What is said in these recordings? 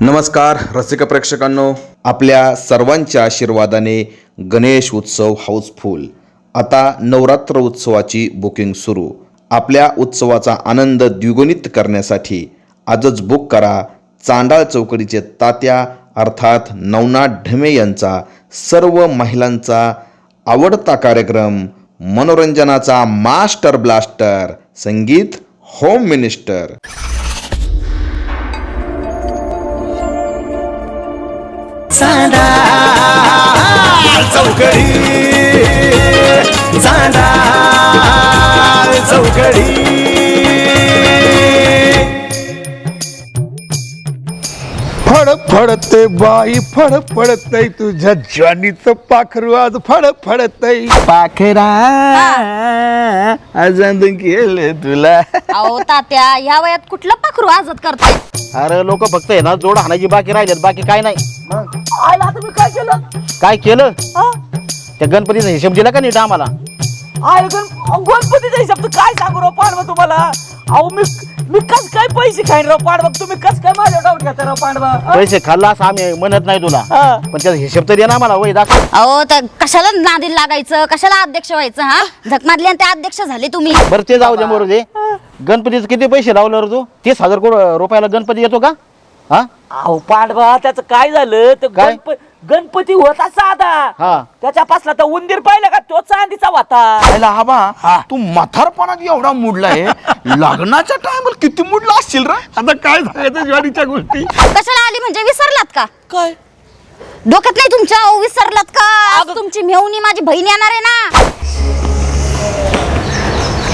नमस्कार रसिक प्रेक्षकांनो. आपल्या सर्वांच्या आशीर्वादाने गणेश उत्सव हाऊसफुल. आता नवरात्र उत्सवाची बुकिंग सुरू. आपल्या उत्सवाचा आनंद द्विगुणित करण्यासाठी आजच बुक करा. चांडाळ चौकडीचे तात्या अर्थात नवनाथ ढमे यांचा सर्व महिलांचा आवडता कार्यक्रम मनोरंजनाचा मास्टर ब्लास्टर संगीत होम मिनिस्टर. चांदा चौकडी चौकडी. फड फडते बाई फड फडतय तुझ्या ज्वानीचं पाखरू आज फड फडतय पाखरा आजांद केलं तुला. अहो तात्या ह्या वयात कुठलं पाखरू आजत करताय? अरे लोक फक्त आहे ना जोड हाणायची बाकी राहिलेत बाकी काय नाही. आयला तुम्ही काय केलं? काय केलं? त्या गणपतीचा हिशोब दिला का नीट आम्हाला? आय गण गणपतीचा हिसाब तर काय सांगू राव पांडवा तुम्हाला? अहो मी मी कस काय पैसे खाईन राव पांडवा? तुम्ही कस काय माझ्या डाऊन घेता राव पांडवा? पैसे खाल्ला असं आम्ही म्हणत नाही तुला. हा. पण त्याचा हिशोब तर दे ना आम्हाला वय दाखव. अहो तर कशाला नादी लागायचं? कशाला अध्यक्ष व्हायचं हा? झक मारली आणि ते अध्यक्ष झाले तुम्ही. बरं ते जाऊ दे मरू दे. गणपतीचे किती पैसे लावलं रे तू? तीस हजार रुपयाला गणपती येतो का? हा? अहो पांडवा त्याचं काय झालं? तर काय? गणप गणपती होता साधा. हा. त्याच्या पासला तर उंदीर पाहिलं का? तो चांदीचा होता आयला आबा तू म्हातारपणात एवढा मुडलाय. लग्नाच्या टायमाला किती मुडला असशील रा? आता काय सांगायचं ज्वानीच्या गोष्टी? कशाला आली म्हणजे विसरलात का? काय? डोक्यात नाही तुमच्या? अहो, विसरलात का? आज तुमची मेवणी माझी बहीण येणार आहे ना?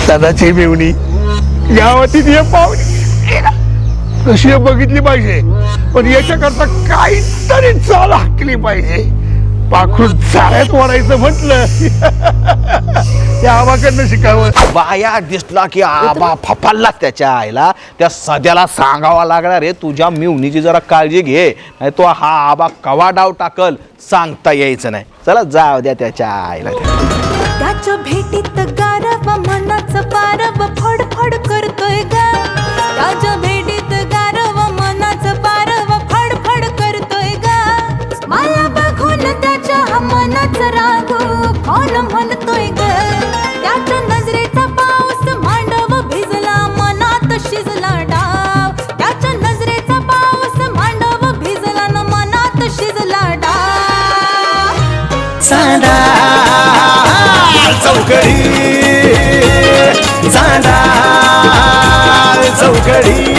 दादाची मिवणी. गावातील ये पाहुणी कशी आहे बघितली पाहिजे. पण याच्याकरता काहीतरी चाल हाकली पाहिजे. पाखरू जाळ्यात वाढायचं म्हटलं. त्या आबाकडनं शिकावं. बाया दिसला की आबा फफालला त्याच्या आईला. त्या सध्याला सांगावा लागणार रे तुझ्या मिवणीची जरा काळजी घे. नाही तो हा आबा कवा डाव टाकल सांगता यायचं नाही. चला जाऊ द्या त्याच्या आईला. त्याच्या भेटीत गारव मनाचं पारव फडफड चांदा चौकडी. चांदा चौकडी.